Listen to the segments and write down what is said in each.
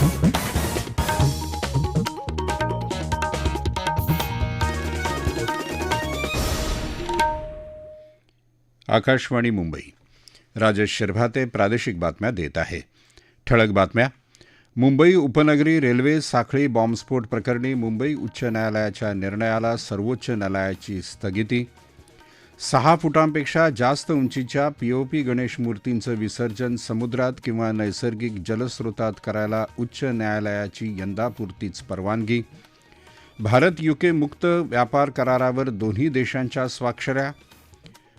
आकाशवाणी मुंबई. राजेश शिरभाते प्रादेशिक बातम्या देत आहे. ठळक बातम्या. मुंबई उपनगरी रेल्वे साखळी बॉम्बस्फोट प्रकरणी मुंबई उच्च न्यायालयाच्या निर्णयाला सर्वोच्च न्यायालयाची स्थगिती सहा फुटांपेक्षा जास्त उंचीच्या पीओपी गणेश मूर्तींचं विसर्जन समुद्रात किंवा नैसर्गिक जलस्रोतात करायला उच्च न्यायालयाची यंदापुरतीच परवानगी. भारत युके मुक्त व्यापार करारावर दोन्ही देशांच्या स्वाक्षऱ्या.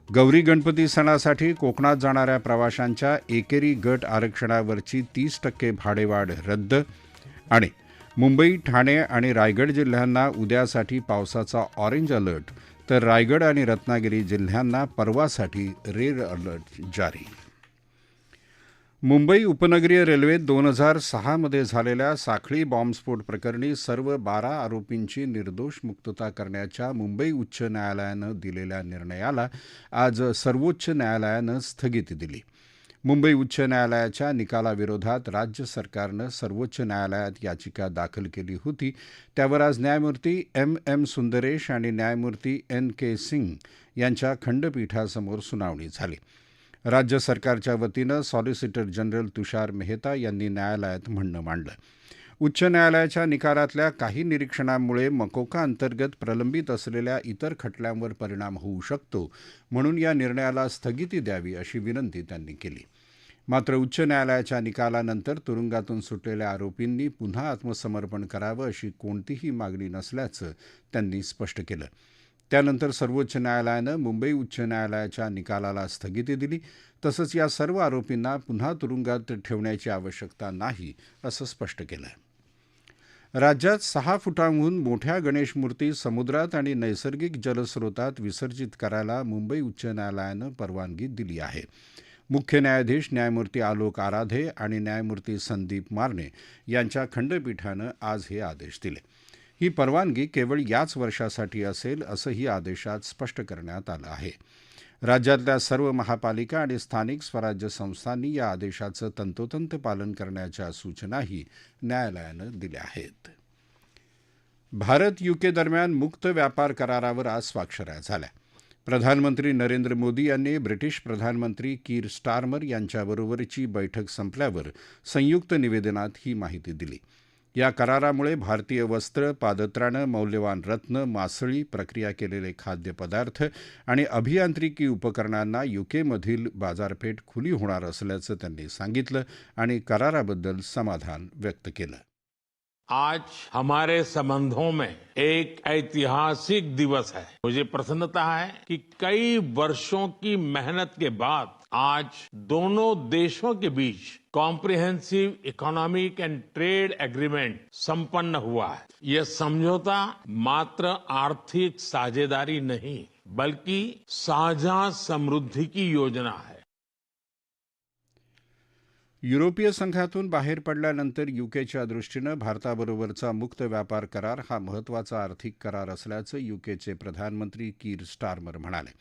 गौरी गणपती सणासाठी कोकणात जाणाऱ्या प्रवाशांच्या एकेरी गट आरक्षणावरची तीस टक्के भाडेवाढ रद्द. आणि मुंबई ठाणे आणि रायगड जिल्ह्यांना उद्यासाठी पावसाचा ऑरेंज अलर्ट तर रायगड आणि रत्नागिरी जिल्ह्यांना परवासाठी रेड अलर्ट जारी. मुंबई उपनगरीय रेल्वेत दोन हजार सहामध्ये झालेल्या साखळी बॉम्बस्फोट प्रकरणी सर्व बारा आरोपींची निर्दोष मुक्तता करण्याच्या मुंबई उच्च न्यायालयानं दिलेल्या निर्णयाला आज सर्वोच्च न्यायालयानं स्थगिती दिली. मुंबई उच्च न्यायालयाच्या निकालाविरोधात राज्य सरकारनं सर्वोच्च न्यायालयात याचिका दाखल केली होती. त्यावर आज न्यायमूर्ती एम एम सुंदरेश आणि न्यायमूर्ती एन के सिंग यांच्या खंडपीठासमोर सुनावणी झाली. राज्य सरकारच्या वतीनं सॉलिसिटर जनरल तुषार मेहता यांनी न्यायालयात म्हणणं मांडलं. उच्च न्यायालयाच्या निकालातल्या काही निरीक्षणांमुळे मकोका अंतर्गत प्रलंबित असलेल्या इतर खटल्यांवर परिणाम होऊ शकतो म्हणून या निर्णयाला स्थगिती द्यावी अशी विनंती त्यांनी केली. मात्र उच्च न्यायालयाच्या निकालानंतर तुरुंगातून सुटलेल्या आरोपींनी पुन्हा आत्मसमर्पण करावं अशी कोणतीही मागणी नसल्याचं त्यांनी स्पष्ट केलं. त्यानंतर सर्वोच्च न्यायालयानं मुंबई उच्च न्यायालयाच्या निकालाला स्थगिती दिली. तसंच या सर्व आरोपींना पुन्हा तुरुंगात ठेवण्याची आवश्यकता नाही असं स्पष्ट केलं. राज्यात सहा फुटांहून मोठ्या गणेश मूर्ती समुद्रात आणि नैसर्गिक जलस्रोतात विसर्जित करायला मुंबई उच्च न्यायालयानं परवानगी दिली आहे. मुख्य न्यायाधीश न्यायमूर्ती आलोक आराधे आणि न्यायमूर्ती संदीप मारणे यांच्या खंडपीठानं आज हे आदेश दिले. ही परवानगी केवळ याच वर्षासाठी असेल असंही आदेशात स्पष्ट करण्यात आलं आहे. राज्यातल्या सर्व महापालिका आणि स्थानिक स्वराज्य संस्थांनी या आदेशाचं तंतोतंत पालन करण्याच्या सूचनाही न्यायालयानं दिल्या आहेत. भारत युके दरम्यान मुक्त व्यापार करारावर आज स्वाक्षऱ्या झाल्या. प्रधानमंत्री नरेंद्र मोदी यांनी ब्रिटिश प्रधानमंत्री कीर स्टार्मर यांच्याबरोबरची बैठक संपल्यावर संयुक्त निवेदनात ही माहिती दिली. या करारामुळे भारतीय वस्त्र पादत्राणं मौल्यवान रत्न मासळी प्रक्रिया केलेले खाद्यपदार्थ आणि अभियांत्रिकी उपकरणांना युकेमधील बाजारपेठ खुली होणार असल्याचं त्यांनी सांगितलं आणि कराराबद्दल समाधान व्यक्त केलं. आज हमारे संबंधों में एक ऐतिहासिक दिवस है। मुझे प्रसन्नता है कि कई वर्षों की मेहनत के बाद आज दोनों देशों के beach comprehensive economic and trade agreement संपन्न हुआ है। यह समझौता मात्र आर्थिक साझेदारी नहीं, बल्कि साझा समृद्धि की योजना है। युरोपीय संघातून बाहेर पडल्यानंतर युकेच्या दृष्टीनं भारताबरोबरचा मुक्त व्यापार करार हा महत्वाचा आर्थिक करार असल्याचं युकेचे प्रधानमंत्री कीर स्टार्मर म्हणाले.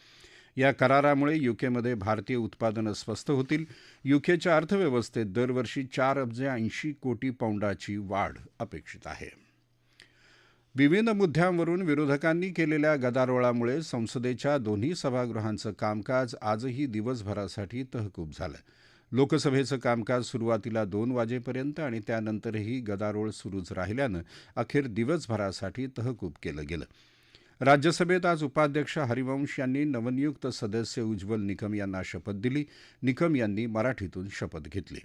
या करारामुळे युकेमध्ये भारतीय उत्पादनं स्वस्त होतील. युकेच्या अर्थव्यवस्थेत दरवर्षी चार अब्ज ऐंशी कोटी पौंडाची वाढ अपेक्षित आहे. विविध मुद्द्यांवरून विरोधकांनी केलेल्या गदारोळामुळे संसदेच्या दोन्ही सभागृहांचं कामकाज आजही दिवसभरासाठी तहकूब झालं. लोकसभेचं कामकाज सुरुवातीला दोन वाजेपर्यंत आणि त्यानंतरही गदारोळ सुरूच राहिल्यानं अखेर दिवसभरासाठी तहकूब केलं गेलं. राज्यसभेत आज उपाध्यक्ष हरिवंश यांनी नवनियुक्त सदस्य उज्ज्वल निकम यांना शपथ दिली. निकम यांनी मराठीतून शपथ घेतली.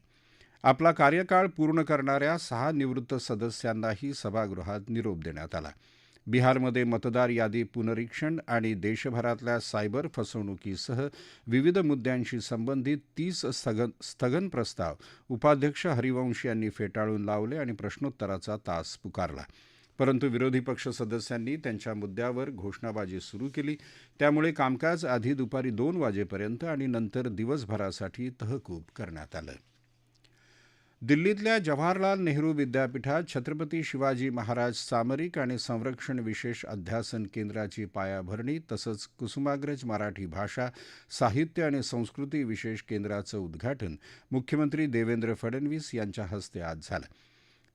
आपला कार्यकाळ पूर्ण करणाऱ्या सहा निवृत्त सदस्यांनाही सभागृहात निरोप देण्यात आला. बिहारमध्ये मतदार यादी पुनरीक्षण आणि देशभरातल्या सायबर फसवणुकीसह विविध मुद्द्यांशी संबंधित तीस स्थगन स्थगन प्रस्ताव उपाध्यक्ष हरिवंश यांनी फेटाळून लावले आणि प्रश्नोत्तराचा तास पुकारला. परंतु विरोधी पक्ष सदस्यांनी त्यांच्या मुद्द्यावर घोषणाबाजी सुरू केली. त्यामुळे कामकाज आधी दुपारी दोन वाजेपर्यंत आणि नंतर दिवसभरासाठी तहकूब करण्यात आलं. दिल्लीतल्या जवाहरलाल नेहरू विद्यापीठात छत्रपती शिवाजी महाराज सामरिक आणि संरक्षण विशेष अध्यासन केंद्राची पायाभरणी तसंच कुसुमाग्रज मराठी भाषा साहित्य आणि संस्कृती विशेष केंद्राचं उद्घाटन मुख्यमंत्री देवेंद्र फडणवीस यांच्या हस्ते आज झालं.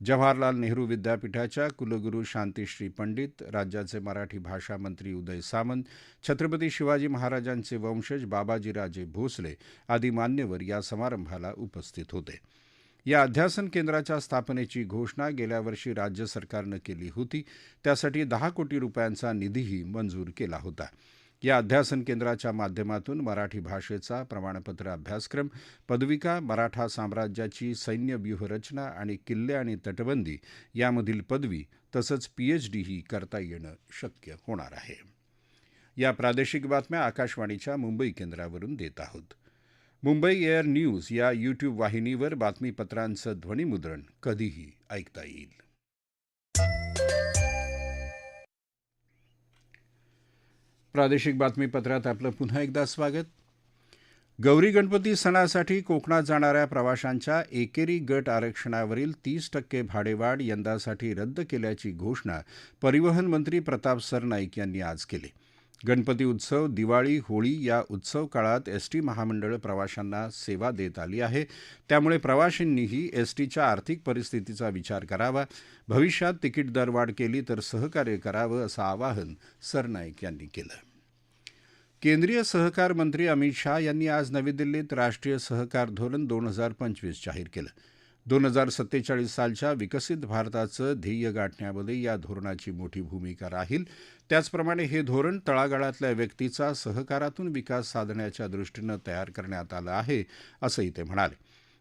जवाहरलाल नेहरू विद्यापीठाच्या कुलगुरू शांतीश्री पंडित राज्याचे मराठी भाषा मंत्री उदय सामंत छत्रपती शिवाजी महाराजांचे वंशज बाबाजीराजे भोसले आदी मान्यवर या समारंभाला उपस्थित होते. या अध्यासन केंद्राच्या स्थापनेची घोषणा गेल्या वर्षी राज्य सरकारनं केली होती. त्यासाठी दहा कोटी रुपयांचा निधीही मंजूर केला होता. या अध्यासन केंद्राच्या माध्यमातून मराठी भाषेचा प्रमाणपत्र अभ्यासक्रम पदविका मराठा साम्राज्याची सैन्य व्यूहरचना आणि किल्ले आणि तटबंदी यामधील पदवी तसंच पीएचडीही करता येणं शक्य होणार आहे. या प्रादेशिक बातम्या आकाशवाणीच्या मुंबई केंद्रावरून देत आहोत. मुंबई एअर न्यूज या यूट्यूब वाहिनीवर बातमीपत्रांचं ध्वनीमुद्रण कधीही ऐकता येईल. प्रादेशिक बातमीपत्रात आपलं पुन्हा एकदा स्वागत. गौरी गणपती सणासाठी कोकणात जाणाऱ्या प्रवाशांच्या एकेरी गट आरक्षणावरील तीस टक्के भाडेवाढ यंदासाठी रद्द केल्याची घोषणा परिवहन मंत्री प्रताप सरनाईक यांनी आज केली. गणपती उत्सव दिवाळी होळी या उत्सव काळात एसटी महामंडळ प्रवाशांना सेवा देत आली आहे. त्यामुळे प्रवाशांनीही एसटीच्या आर्थिक परिस्थितीचा विचार करावा. भविष्यात तिकीट दरवाढ केली तर सहकार्य करावं असं आवाहन सरनाईक यांनी केलं. केंद्रीय सहकार मंत्री अमित शाह यांनी आज नवी दिल्लीत राष्ट्रीय सहकार धोरण दोन हजार पंचवीस जाहीर केलं. दोन हजार सत्तेचाळीस सालच्या विकसित भारताचं ध्येय गाठण्यामध्ये या धोरणाची मोठी भूमिका राहील. त्याचप्रमाणे हे धोरण तळागाळातल्या व्यक्तीचा सहकारातून विकास साधण्याच्या दृष्टीनं तयार करण्यात आलं आहे असंही ते म्हणाले.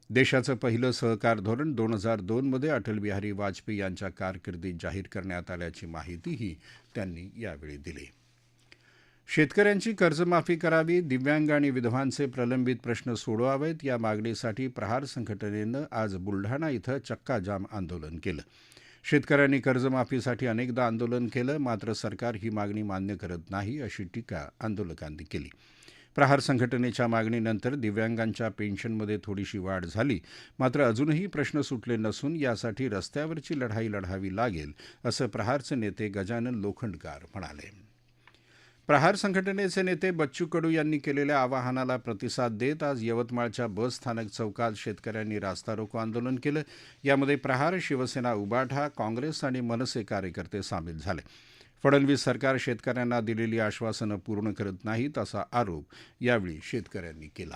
देशाचं पहिलं सहकार धोरण दोन हजार दोनमध्ये अटलबिहारी वाजपेयी यांच्या कारकिर्दीत जाहीर करण्यात आल्याची माहितीही त्यांनी यावेळी दिली. शेतकऱ्यांची कर्जमाफी करावी दिव्यांग आणि विधवांचे प्रलंबित प्रश्न सोडवावेत या मागणीसाठी प्रहार संघटनेनं आज बुलढाणा इथं चक्काजाम आंदोलन केलं. शेतकऱ्यांनी कर्जमाफीसाठी अनेकदा आंदोलन केलं मात्र सरकार ही मागणी मान्य करत नाही अशी टीका आंदोलकांनी केली. प्रहार संघटनेच्या मागणीनंतर दिव्यांगांच्या पेन्शनमध्ये थोडीशी वाढ झाली मात्र अजूनही प्रश्न सुटले नसून यासाठी रस्त्यावरची लढाई लढावी लागेल असं प्रहारचे नेते गजानन लोखंडकार म्हणाले. प्रहार संघटनेचे नेते बच्चू कडू यांनी केलेल्या आवाहनाला प्रतिसाद देत आज यवतमाळच्या बस स्थानक चौकात शेतकऱ्यांनी रास्ता रोको आंदोलन केलं. यामध्ये प्रहार शिवसेना उबाठा काँग्रेस आणि मनसे कार्यकर्ते सामील झाले. फडणवीस सरकार शेतकऱ्यांना दिलेली आश्वासनं पूर्ण करत नाहीत असा आरोप यावेळी शेतकऱ्यांनी केला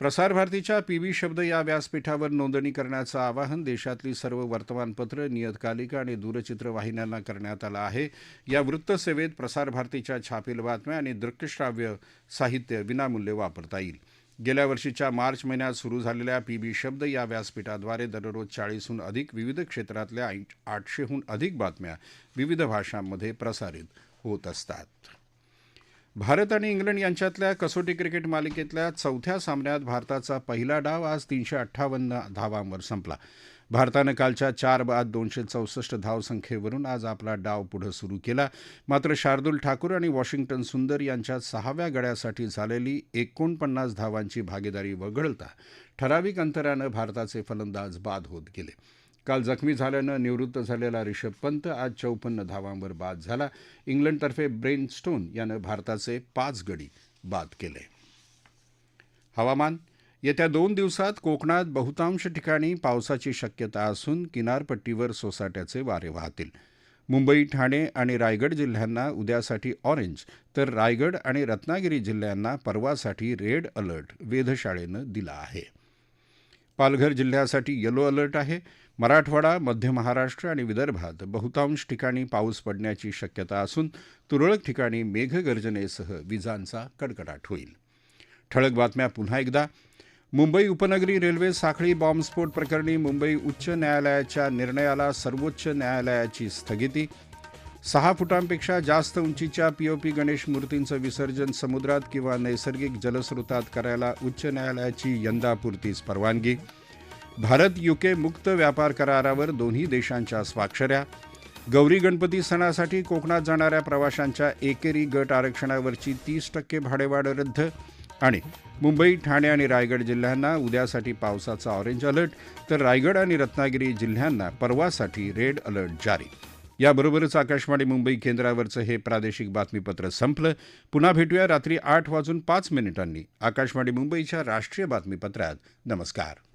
प्रसारभारतीच्या पीबी शब्द या व्यासपीठावर नोंदणी करण्याचं आवाहन देशातली सर्व वर्तमानपत्रं नियतकालिका आणि दूरचित्रवाहिन्यांना करण्यात आलं आहे. या वृत्तसेवेत प्रसारभारतीच्या छापील बातम्या आणि दृकश्राव्य साहित्य विनामूल्य वापरता येईल. गेल्या वर्षीच्या मार्च महिन्यात सुरू झालेल्या पीबी शब्द या व्यासपीठाद्वारे दररोज चाळीसहून अधिक विविध क्षेत्रातल्या आठशेहून अधिक बातम्या विविध भाषांमध्ये प्रसारित होत असतात. भारत आणि इंग्लंड यांच्यातल्या कसोटी क्रिकेट मालिकेतल्या चौथ्या सामन्यात भारताचा पहिला डाव आज तीनशे अठ्ठावन्न धावांवर संपला. भारतानं कालच्या चार बाद दोनशे चौसष्ट धावसंख्येवरून आज आपला डाव पुढं सुरू केला. मात्र शार्दुल ठाकूर आणि वॉशिंग्टन सुंदर यांच्या सहाव्या गड्यासाठी झालेली एकोणपन्नास धावांची भागीदारी वगळता ठराविक अंतरानं भारताचे फलंदाज बाद होत गेले. काल जखमी झाल्यानं निवृत्त झालेला रिषभ पंत आज चौपन्न धावांवर बाद झाला. इंग्लंडतर्फे ब्रेन स्टोन यानं भारताचे पाच गडी बाद केले. हवामान येत्या दोन दिवसात कोकणात बहुतांश ठिकाणी पावसाची शक्यता असून किनारपट्टीवर सोसाट्याचे वारे वाहतील. मुंबई ठाणे आणि रायगड जिल्ह्यांना उद्यासाठी ऑरेंज तर रायगड आणि रत्नागिरी जिल्ह्यांना परवासाठी रेड अलर्ट वेधशाळेनं दिला आहे. पालघर जिल्ह्यासाठी येलो अलर्ट आहे. मराठवाडा मध्य महाराष्ट्र आणि विदर्भात बहुतांश ठिकाणी पाऊस पडण्याची शक्यता असून तुरळक ठिकाणी मेघगर्जनेसह विजांचा कडकडाट होईल. ठळक बातम्या पुन्हा एकदा. मुंबई उपनगरी रेल्वे साखळी बॉम्बस्फोट प्रकरणी मुंबई उच्च न्यायालयाच्या निर्णयाला सर्वोच्च न्यायालयाची स्थगिती. सहा फुटांपेक्षा जास्त उंचीच्या पीओपी गणेश मूर्तींचं विसर्जन समुद्रात किंवा नैसर्गिक जलस्रोतात करायला उच्च न्यायालयाची यंदापुरतीच परवानगी. भारत युके मुक्त व्यापार करारावर दोन्ही देशांच्या स्वाक्षऱ्या. गौरी गणपती सणासाठी कोकणात जाणाऱ्या प्रवाशांच्या एकेरी गट आरक्षणावरची तीस टक्के भाडेवाढ रद्द. आणि मुंबई ठाणे आणि रायगड जिल्ह्यांना उद्यासाठी पावसाचा ऑरेंज अलर्ट तर रायगड आणि रत्नागिरी जिल्ह्यांना परवासाठी रेड अलर्ट जारी. याबरोबरच आकाशवाणी मुंबई केंद्रावरचं हे प्रादेशिक बातमीपत्र संपलं. पुन्हा भेटूया रात्री आठ वाजून पाच मिनिटांनी. आकाशवाणी मुंबईच्या राष्ट्रीय बातमीपत्रात. नमस्कार.